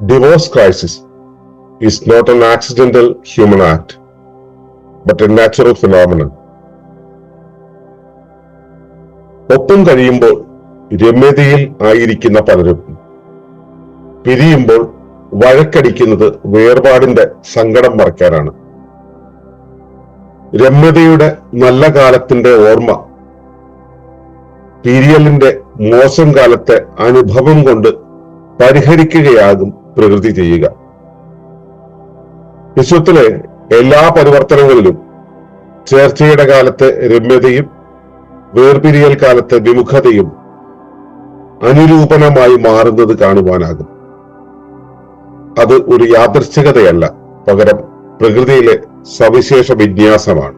divorce crisis is not an accidental human act, but a natural phenomenon. ഒപ്പം കഴിയുമ്പോൾ രമ്യതയിൽ ആയിരിക്കുന്ന പലരും പിരിയുമ്പോൾ വഴക്കടിക്കുന്നത് വേർപാടിന്റെ സങ്കടം മറക്കാനാണ് രമ്യതയുടെ നല്ല കാലത്തിന്റെ ഓർമ്മ പിരിയലിന്റെ മോശം കാലത്തെ അനുഭവം കൊണ്ട് പരിഹരിക്കുകയാകും പ്രകൃതി ചെയ്യുക. വിശ്വത്തിലെ എല്ലാ പരിവർത്തനങ്ങളിലും ചേർച്ചയുടെ കാലത്ത് രമ്യതയും വേർപിരിയൽ കാലത്ത് വിമുഖതയും അനുരൂപണമായി മാറുന്നത് കാണുവാനാകും. അത് ഒരു യാദർശികതയല്ല പകരം പ്രകൃതിയിലെ സവിശേഷ വിന്യാസമാണ്.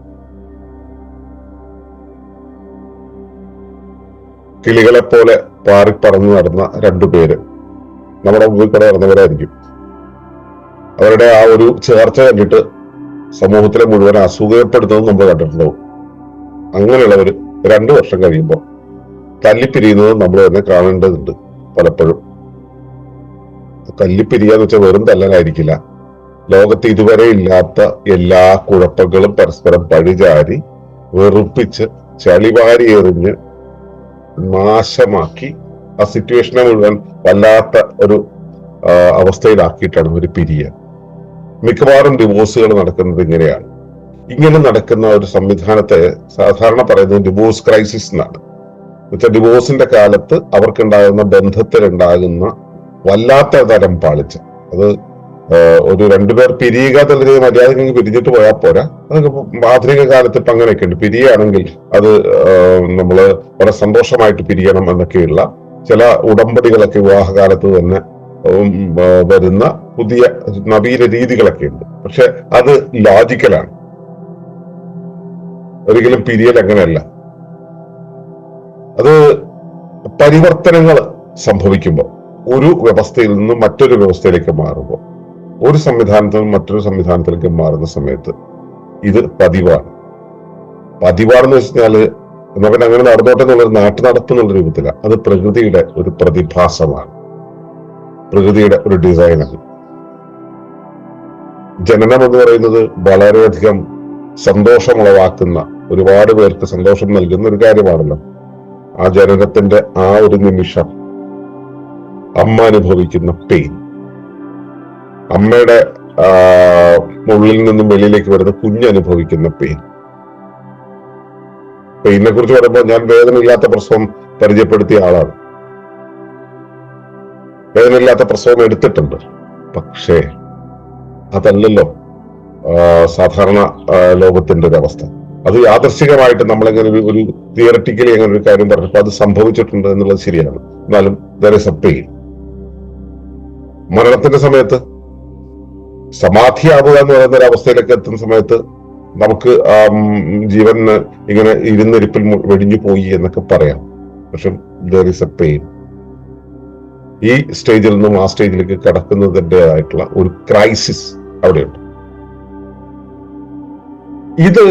കിളികളെ പോലെ പാറിപ്പറന്നു നടന്ന രണ്ടു പേര് നമ്മുടെ മുമ്പിൽ കൂടെ നടന്നവരായിരിക്കും. അവരുടെ ആ ഒരു ചേർച്ച കണ്ടിട്ട് സമൂഹത്തിലെ മുഴുവൻ അസുഖപ്പെടുത്തുന്നത് നമ്മൾ കണ്ടിട്ടുണ്ടാവും. അങ്ങനെയുള്ളവർ രണ്ടു വർഷം കഴിയുമ്പോൾ തല്ലിപ്പിരിയുന്നത് നമ്മൾ തന്നെ കാണേണ്ടതുണ്ട് പലപ്പോഴും. തല്ലിപ്പിരിയാന്ന് വെച്ചാൽ വെറും തല്ലലായിരിക്കില്ല. ലോകത്ത് ഇതുവരെ ഇല്ലാത്ത എല്ലാ കുഴപ്പങ്ങളും പരസ്പരം പഴിചാരി വെറുപ്പിച്ച് ചളിവാരി എറിഞ്ഞ് നാശമാക്കി ആ സിറ്റുവേഷനെ മുഴുവൻ വല്ലാത്ത ഒരു അവസ്ഥയിലാക്കിയിട്ടാണ് ഒരു പിരിയ മിക്കവാറും ഡിവോഴ്സുകൾ നടക്കുന്നത് ഇങ്ങനെയാണ്. ഇങ്ങനെ നടക്കുന്ന ഒരു സംവിധാനത്തെ സാധാരണ പറയുന്നത് ഡിവോഴ്സ് ക്രൈസിസ് എന്നാണ്. എന്നുവെച്ചാൽ ഡിവോഴ്സിന്റെ കാലത്ത് അവർക്കുണ്ടാകുന്ന ബന്ധത്തിലുണ്ടാകുന്ന വല്ലാത്ത തരം പാളിച്ച അത് ഒരു രണ്ടുപേർ പിരിയുക എന്നുള്ളത് മര്യാദയ്ക്ക് പിരിഞ്ഞിട്ട് പോയാൽ പോരാ. അതൊക്കെ ആധുനിക കാലത്ത് ഇപ്പൊ അങ്ങനെയൊക്കെ ഉണ്ട്. പിരിയുകയാണെങ്കിൽ അത് നമ്മൾ വളരെ സന്തോഷമായിട്ട് പിരിയണം എന്നൊക്കെയുള്ള ചില ഉടമ്പടികളൊക്കെ വിവാഹകാലത്ത് തന്നെ വരുന്ന പുതിയ നവീന രീതികളൊക്കെ ഉണ്ട്. പക്ഷെ അത് ലോജിക്കലാണ് ഒരിക്കലും പിരിയൽ അങ്ങനെയല്ല. അത് പരിവർത്തനങ്ങൾ സംഭവിക്കുമ്പോൾ ഒരു വ്യവസ്ഥയിൽ നിന്നും മറ്റൊരു വ്യവസ്ഥയിലേക്ക് മാറുമ്പോൾ ഒരു സംവിധാനത്തിൽ നിന്ന് മറ്റൊരു സംവിധാനത്തിലേക്ക് മാറുന്ന സമയത്ത് ഇത് പതിവാണ്. പതിവാണെന്ന് വെച്ചാൽ എന്നാ അങ്ങനെ നടന്നോട്ടെ എന്നുള്ളൊരു നാട്ടു നടപ്പ് എന്നുള്ള രൂപത്തില. അത് പ്രകൃതിയുടെ ഒരു പ്രതിഭാസമാണ്. പ്രകൃതിയുടെ ഒരു ഡിസൈനാണ് ജനനം എന്ന് പറയുന്നത് വളരെയധികം സന്തോഷമുളവാക്കുന്ന ഒരുപാട് പേർക്ക് സന്തോഷം നൽകുന്ന ഒരു കാര്യമാണല്ലോ. ആ ജനനത്തിന്റെ ആ ഒരു നിമിഷം അമ്മ അനുഭവിക്കുന്ന പെയിൻ അമ്മയുടെ ഉള്ളിൽ നിന്നും വെളിയിലേക്ക് വരുന്ന കുഞ്ഞ് അനുഭവിക്കുന്ന പെയിൻ. പെയിനെ കുറിച്ച് പറയുമ്പോൾ ഞാൻ വേദനയില്ലാത്ത പ്രസവം പരിചയപ്പെടുത്തിയ ആളാണ്. വേദനയില്ലാത്ത പ്രസവം എടുത്തിട്ടുണ്ട്. പക്ഷേ അതല്ലല്ലോ സാധാരണ ലോകത്തിന്റെ ഒരു അവസ്ഥ. അത് യാദർശികമായിട്ട് നമ്മളെങ്ങനെ ഒരു ഒരു തിയററ്റിക്കലി അങ്ങനെ ഒരു കാര്യം പറഞ്ഞപ്പോൾ അത് സംഭവിച്ചിട്ടുണ്ട് എന്നുള്ളത് ശരിയാണ്. എന്നാലും ദർ ഇസ് മരണത്തിന്റെ സമയത്ത് സമാധിയാവുക എന്ന് പറയുന്ന ഒരു അവസ്ഥയിലേക്ക് എത്തുന്ന സമയത്ത് നമുക്ക് ജീവന് ഇങ്ങനെ ഇരുന്നിരിപ്പിൽ വെടിഞ്ഞു പോയി എന്നൊക്കെ പറയാം. പക്ഷെ ദർ ഇസ് എ പെയിൻ ഈ സ്റ്റേജിൽ നിന്നും ആ സ്റ്റേജിലേക്ക് കടക്കുന്നതിന്റെതായിട്ടുള്ള ഒരു ക്രൈസിസ് അവിടെയുണ്ട്. ഇത്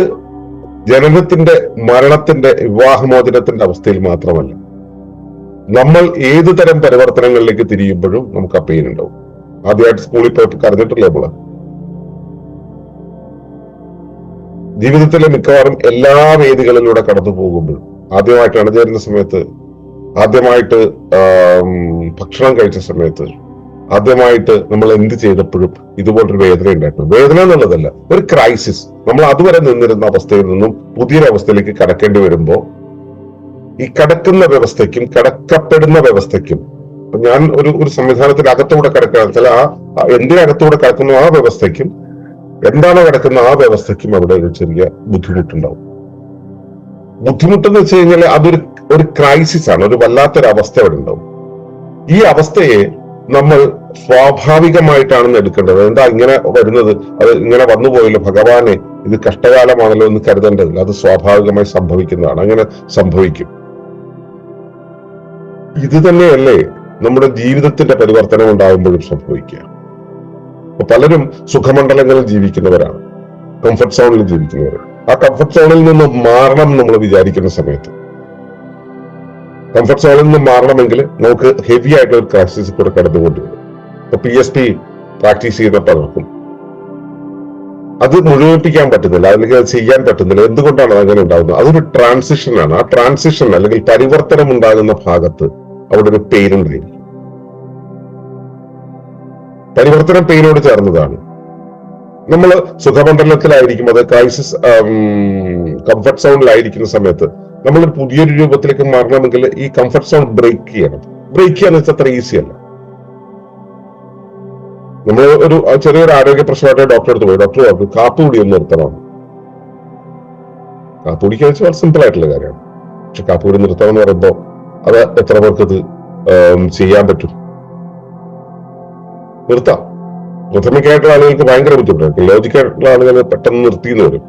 ജനനത്തിന്റെ മരണത്തിന്റെ വിവാഹമോചനത്തിന്റെ അവസ്ഥയിൽ മാത്രമല്ല നമ്മൾ ഏതു തരം പരിവർത്തനങ്ങളിലേക്ക് തിരിയുമ്പോഴും നമുക്ക് ആ പെയിൻ ഉണ്ടാവും. ആദ്യമായിട്ട് സ്കൂളിൽ പോയപ്പോ കരഞ്ഞിട്ടില്ലേ നമ്മൾ ജീവിതത്തിലെ മിക്കവാറും എല്ലാ വേദികളിലൂടെ കടന്നു പോകുമ്പോഴും ആദ്യമായിട്ട് അണിചേരുന്ന സമയത്ത് ആദ്യമായിട്ട് ഭക്ഷണം കഴിച്ച സമയത്ത് ആദ്യമായിട്ട് നമ്മൾ എന്ത് ചെയ്തപ്പോഴും ഇതുപോലൊരു വേദന ഉണ്ടായിരുന്നു. വേദന എന്നുള്ളതല്ല ഒരു ക്രൈസിസ് നമ്മൾ അതുവരെ നിന്നിരുന്ന അവസ്ഥയിൽ നിന്നും പുതിയൊരു അവസ്ഥയിലേക്ക് കടക്കേണ്ടി വരുമ്പോൾ ഈ കടക്കുന്ന വ്യവസ്ഥയ്ക്കും കടക്കപ്പെടുന്ന വ്യവസ്ഥയ്ക്കും ഞാൻ ഒരു ഒരു സംവിധാനത്തിൽ അകത്തൂടെ കിടക്കുക വെച്ചാൽ ആ ആ എന്തിനകത്തൂടെ കിടക്കുന്ന ആ വ്യവസ്ഥയ്ക്കും എന്താണോ കിടക്കുന്ന ആ വ്യവസ്ഥയ്ക്കും അവിടെ ഒരു ചെറിയ ബുദ്ധിമുട്ടുണ്ടാവും. ബുദ്ധിമുട്ടെന്ന് വെച്ച് കഴിഞ്ഞാൽ അതൊരു ഒരു ക്രൈസിസ് ആണ്. ഒരു വല്ലാത്തൊരു അവസ്ഥ അവിടെ ഉണ്ടാവും. ഈ അവസ്ഥയെ നമ്മൾ സ്വാഭാവികമായിട്ടാണെന്ന് എടുക്കേണ്ടത്. എന്താ ഇങ്ങനെ വരുന്നത്? അത് ഇങ്ങനെ വന്നു വന്നുപോയല്ലോ ഭഗവാനെ ഇത് കഷ്ടകാലമാണല്ലോ എന്ന് കരുതേണ്ടതില്ല. അത് സ്വാഭാവികമായി സംഭവിക്കുന്നതാണ്. അങ്ങനെ സംഭവിക്കും. ഇത് തന്നെയല്ലേ നമ്മുടെ ജീവിതത്തിന്റെ പരിവർത്തനം ഉണ്ടാകുമ്പോഴും സംഭവിക്കുക. അപ്പൊ പലരും സുഖമണ്ഡലങ്ങളിൽ ജീവിക്കുന്നവരാണ്. കംഫർട്ട് സോണിൽ ജീവിക്കുന്നവർ ആ കംഫർട്ട് സോണിൽ നിന്ന് മാറണം നമ്മൾ വിചാരിക്കുന്ന സമയത്ത്. കംഫർട്ട് സോണിൽ നിന്ന് മാറണമെങ്കിൽ നമുക്ക് ഹെവി ആയിട്ടുള്ള ഒരു ക്രൈസിസ് കൂടെ കടന്നുകൊണ്ടുവരും ഇപ്പൊ പി എസ് പി പ്രാക്ടീസ് ചെയ്യുന്ന പലർക്കും അത് മുഴുവിപ്പിക്കാൻ പറ്റുന്നില്ല അല്ലെങ്കിൽ അത് ചെയ്യാൻ പറ്റുന്നില്ല. എന്തുകൊണ്ടാണ് അങ്ങനെ ഉണ്ടാകുന്നത്? അതൊരു ട്രാൻസിഷനാണ് ആ ട്രാൻസിഷൻ അല്ലെങ്കിൽ പരിവർത്തനം ഉണ്ടാകുന്ന ഭാഗത്ത് അവിടെ ഒരു പെയിൻ ഉണ്ടായിരിക്കും പരിവർത്തനം പെയിനോട് ചേർന്നതാണ്. നമ്മൾ സുഖമണ്ഡലത്തിലായിരിക്കും അത് ക്രൈസിസ് കംഫർട്ട് സോണിലായിരിക്കുന്ന സമയത്ത് നമ്മൾ പുതിയൊരു രൂപത്തിലേക്ക് മാറണമെങ്കിൽ ഈ കംഫർട്ട് സോൺ ബ്രേക്ക് ചെയ്യണം. ബ്രേക്ക് ചെയ്യാന്ന് വെച്ചാൽ അത്ര ഈസി അല്ല. നമ്മൾ ഒരു ചെറിയൊരു ആരോഗ്യ പ്രശ്നമായിട്ട് ഡോക്ടറെ അടുത്ത് പോയി. ഡോക്ടർ പറഞ്ഞു കാപ്പ് കുടി ഒന്ന് നിർത്തണം. കാപ്പ് വെച്ചാൽ സിമ്പിൾ ആയിട്ടുള്ള കാര്യമാണ്. പക്ഷെ കാപ്പ് കുടി നിർത്തണം എന്ന് പറയുമ്പോൾ അത് എത്ര പേർക്ക് അത് ചെയ്യാൻ പറ്റും? നിർത്താം. പ്രഥമിക്കായിട്ടുള്ള ആളുകൾക്ക് ഭയങ്കര ബുദ്ധിമുട്ടാണ്. ലോജിക്കായിട്ടുള്ള ആളുകൾ പെട്ടെന്ന് നിർത്തിയെന്ന് വരും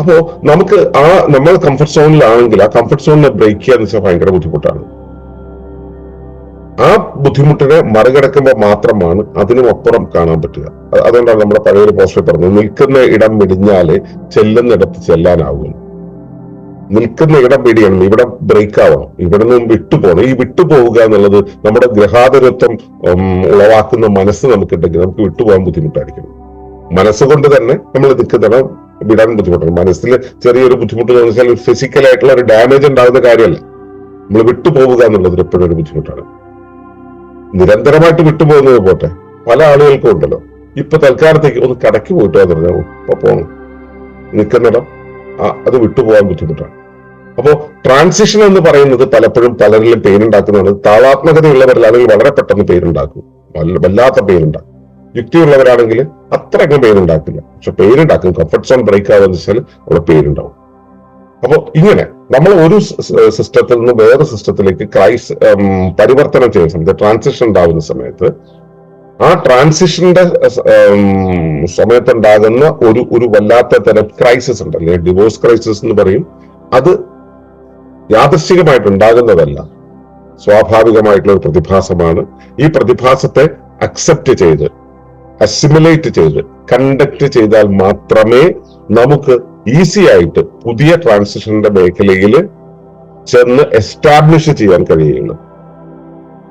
അപ്പോ നമുക്ക് ആ നമ്മൾ കംഫർട്ട് സോണിലാണെങ്കിൽ ആ കംഫർട്ട് സോണിനെ ബ്രേക്ക് ചെയ്യാന്ന് വെച്ചാൽ ഭയങ്കര ബുദ്ധിമുട്ടാണ്. ആ ബുദ്ധിമുട്ടിനെ മറികടക്കുമ്പോൾ മാത്രമാണ് അതിനും അപ്പുറം കാണാൻ പറ്റുക. അതുകൊണ്ടാണ് നമ്മുടെ പഴയൊരു പോസ്റ്റർ പറഞ്ഞത് നിൽക്കുന്ന ഇടം മിടിഞ്ഞാൽ ചെല്ലുന്നിടത്ത് ചെല്ലാനാവും നിൽക്കുന്ന ഇടം പേടിയാണ് ഇവിടെ ബ്രേക്ക് ആവണം. ഇവിടെ നിന്നും വിട്ടുപോകണം. ഈ വിട്ടുപോവുക എന്നുള്ളത് നമ്മുടെ ഗ്രഹാതരത്വം ഉളവാക്കുന്ന മനസ്സ് നമുക്കുണ്ടെങ്കിൽ നമുക്ക് വിട്ടുപോകാൻ ബുദ്ധിമുട്ടായിരിക്കും മനസ്സുകൊണ്ട് തന്നെ നമ്മൾ നിൽക്കുന്ന വിടാൻ ബുദ്ധിമുട്ടാണ്. മനസ്സിൽ ചെറിയൊരു ബുദ്ധിമുട്ട് എന്ന് വെച്ചാൽ ഫിസിക്കൽ ആയിട്ടുള്ള ഒരു ഡാമേജ് ഉണ്ടാകുന്ന കാര്യമല്ല. നമ്മൾ വിട്ടുപോവുക എന്നുള്ളത് എപ്പോഴും ഒരു ബുദ്ധിമുട്ടാണ്. നിരന്തരമായിട്ട് വിട്ടുപോകുന്നത് പോട്ടെ. പല ആളുകൾക്കും ഉണ്ടല്ലോ. ഇപ്പൊ തൽക്കാലത്തേക്ക് ഒന്ന് കടക്കി പോയിട്ട് പറഞ്ഞാൽ ഇപ്പൊ പോകണം നിൽക്കുന്നിടം അത് വിട്ടുപോകാൻ ബുദ്ധിമുട്ടാണ്. അപ്പോ ട്രാൻസിഷൻ എന്ന് പറയുന്നത് പലപ്പോഴും പലരിലും പേരുണ്ടാക്കുന്നതാണ്. താളാത്മകതയുള്ളവരിൽ അല്ലെങ്കിൽ വളരെ പെട്ടെന്ന് പേരുണ്ടാക്കും. വല്ലാത്ത പേരുണ്ടാക്കും. യുക്തിയുള്ളവരാണെങ്കിൽ അത്രയ്ക്കും പെയിൻ ഉണ്ടാക്കില്ല പക്ഷെ പേരുണ്ടാക്കും. കംഫർട്ട് സോൺ ബ്രേക്ക് ആവുന്ന വെച്ചാൽ അവിടെ പേരുണ്ടാവും. ഉണ്ടാവും അപ്പോ ഇങ്ങനെ നമ്മൾ ഒരു സിസ്റ്റത്തിൽ നിന്ന് വേറെ സിസ്റ്റത്തിലേക്ക് ക്രൈസ് പരിവർത്തനം ചെയ്യുന്ന സമയത്ത് ട്രാൻസിഷൻ ഉണ്ടാകുന്ന സമയത്ത് ആ ട്രാൻസിഷന്റെ സമയത്തുണ്ടാകുന്ന ഒരു ഒരു വല്ലാത്ത തരം ക്രൈസിസ് ഉണ്ട് അല്ലെങ്കിൽ ഡിവോഴ്സ് ക്രൈസിസ് എന്ന് പറയും. അത് യാദൃശ്ചികമായിട്ട് ഉണ്ടാകുന്നതല്ല സ്വാഭാവികമായിട്ടുള്ള ഒരു പ്രതിഭാസമാണ്. ഈ പ്രതിഭാസത്തെ അക്സെപ്റ്റ് ചെയ്ത് അസിമുലേറ്റ് ചെയ്ത് കണ്ടക്ട് ചെയ്താൽ മാത്രമേ നമുക്ക് ഈസി ആയിട്ട് പുതിയ ട്രാൻസിഷന്റെ മേഖലയിൽ ചെന്ന് എസ്റ്റാബ്ലിഷ് ചെയ്യാൻ കഴിയുള്ളൂ.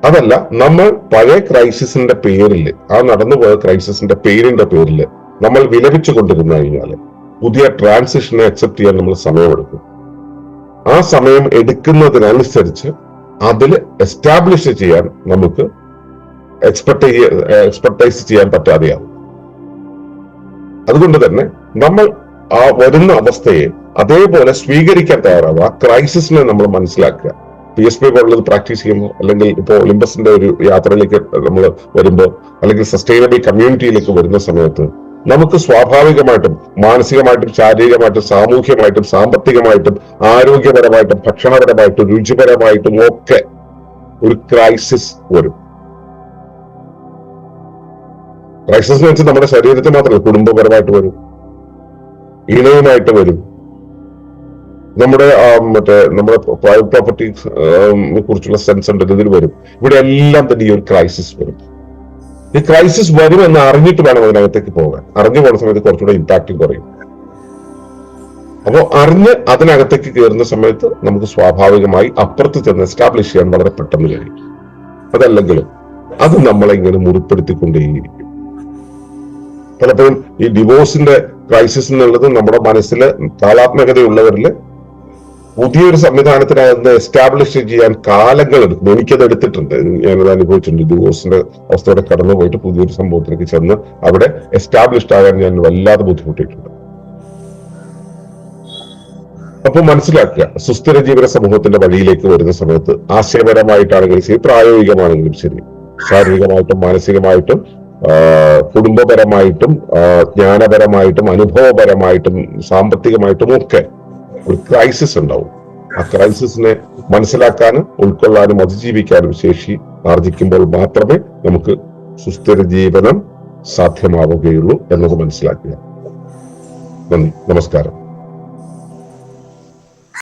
അതല്ല നമ്മൾ പഴയ ക്രൈസിസിന്റെ പേരിൽ ആ നടന്നുപോയ ക്രൈസിസിന്റെ പേരിന്റെ പേരിൽ നമ്മൾ വിലപിച്ചു കൊണ്ടിരുന്നു കഴിഞ്ഞാൽ പുതിയ ട്രാൻസിഷനെ അക്സെപ്റ്റ് ചെയ്യാൻ നമ്മൾ സമയമെടുക്കും. ആ സമയം എടുക്കുന്നതിനനുസരിച്ച് അതിൽ എസ്റ്റാബ്ലിഷ് ചെയ്യാൻ നമുക്ക് എക്സ്പെക്ട് എക്സ്പെർട്ടൈസ് ചെയ്യാൻ പറ്റാതെയാവും. അതുകൊണ്ട് തന്നെ നമ്മൾ ആ വരുന്ന അവസ്ഥയെ അതേപോലെ സ്വീകരിക്കാൻ തയ്യാറാവുക. ക്രൈസിസിനെ നമ്മൾ മനസ്സിലാക്കുക. പി എസ് പി പോലുള്ളത് പ്രാക്ടീസ് ചെയ്യുമ്പോൾ അല്ലെങ്കിൽ ഇപ്പോൾ ഒളിമ്പസിന്റെ ഒരു യാത്രയിലേക്ക് നമ്മൾ വരുമ്പോൾ അല്ലെങ്കിൽ സസ്റ്റൈനബിൾ കമ്മ്യൂണിറ്റിയിലേക്ക് വരുന്ന സമയത്ത് നമുക്ക് സ്വാഭാവികമായിട്ടും മാനസികമായിട്ടും ശാരീരികമായിട്ടും സാമൂഹ്യമായിട്ടും സാമ്പത്തികമായിട്ടും ആരോഗ്യപരമായിട്ടും ഭക്ഷണപരമായിട്ടും രുചിപരമായിട്ടും ഒക്കെ ഒരു ക്രൈസിസ് വരും. ക്രൈസിസ് എന്ന് വെച്ചാൽ നമ്മുടെ ശരീരത്തിൽ മാത്രമല്ല കുടുംബപരമായിട്ട് വരും. ഇണയുമായിട്ട് വരും. നമ്മുടെ മറ്റേ നമ്മുടെ പ്രൈവറ്റ് പ്രോപ്പർട്ടി കുറിച്ചുള്ള സെൻസ് ഉണ്ട് ഇതിൽ വരും. ഇവിടെ എല്ലാം തന്നെ ഈ ഒരു ക്രൈസിസ് വരും. ഈ ക്രൈസിസ് വരും എന്ന് അറിഞ്ഞിട്ട് വേണം അതിനകത്തേക്ക് പോകാൻ. അറിഞ്ഞു പോകുന്ന സമയത്ത് കുറച്ചുകൂടെ ഇമ്പാക്റ്റും കുറയും. അപ്പോൾ അറിഞ്ഞ് അതിനകത്തേക്ക് കയറുന്ന സമയത്ത് നമുക്ക് സ്വാഭാവികമായി അപ്പുറത്ത് ചെന്ന് എസ്റ്റാബ്ലിഷ് ചെയ്യാൻ വളരെ പെട്ടെന്ന് കഴിയും. അതല്ലെങ്കിലും അത് നമ്മളെ ഇങ്ങനെ മുറിപ്പെടുത്തിക്കൊണ്ടേയിരിക്കും. പലപ്പോഴും ഈ ഡിവോഴ്സിന്റെ ക്രൈസിസ് എന്നുള്ളത് നമ്മുടെ മനസ്സിലെ താളാത്മകതയുള്ളവരിൽ പുതിയൊരു സംവിധാനത്തിന് സംവിധാനത്തിനകത്ത് എസ്റ്റാബ്ലിഷ് ചെയ്യാൻ കാലങ്ങൾ എടുക്കും. എനിക്കത് എടുത്തിട്ടുണ്ട്. ഞാനത് അനുഭവിച്ചിട്ടുണ്ട്. ഡിവോഴ്സിന്റെ അവസ്ഥയോടെ കടന്നു പോയിട്ട് പുതിയൊരു സംഭവത്തിലേക്ക് ചെന്ന് അവിടെ എസ്റ്റാബ്ലിഷ്ഡ് ആകാൻ ഞാൻ വല്ലാതെ ബുദ്ധിമുട്ടിയിട്ടുണ്ട്. അപ്പൊ മനസ്സിലാക്കുക സുസ്ഥിര ജീവന സമൂഹത്തിന്റെ വഴിയിലേക്ക് വരുന്ന സമയത്ത് ആശയപരമായിട്ടാണെങ്കിലും ശരി പ്രായോഗികമാണെങ്കിലും ശരി. ശാരീരികമായിട്ടും മാനസികമായിട്ടും കുടുംബപരമായിട്ടും ജ്ഞാനപരമായിട്ടും അനുഭവപരമായിട്ടും സാമ്പത്തികമായിട്ടും ഒക്കെ ഒരു ക്രൈസിസ് ഉണ്ടാവും. ആ ക്രൈസിസിനെ മനസ്സിലാക്കാനും ഉൾക്കൊള്ളാനും അതിജീവിക്കാനും ശേഷി ആർജിക്കുമ്പോൾ മാത്രമേ നമുക്ക് സുസ്ഥിര ജീവനം സാധ്യമാവുകയുള്ളൂ എന്നത് മനസ്സിലാക്കുക. നന്ദി. നമസ്കാരം.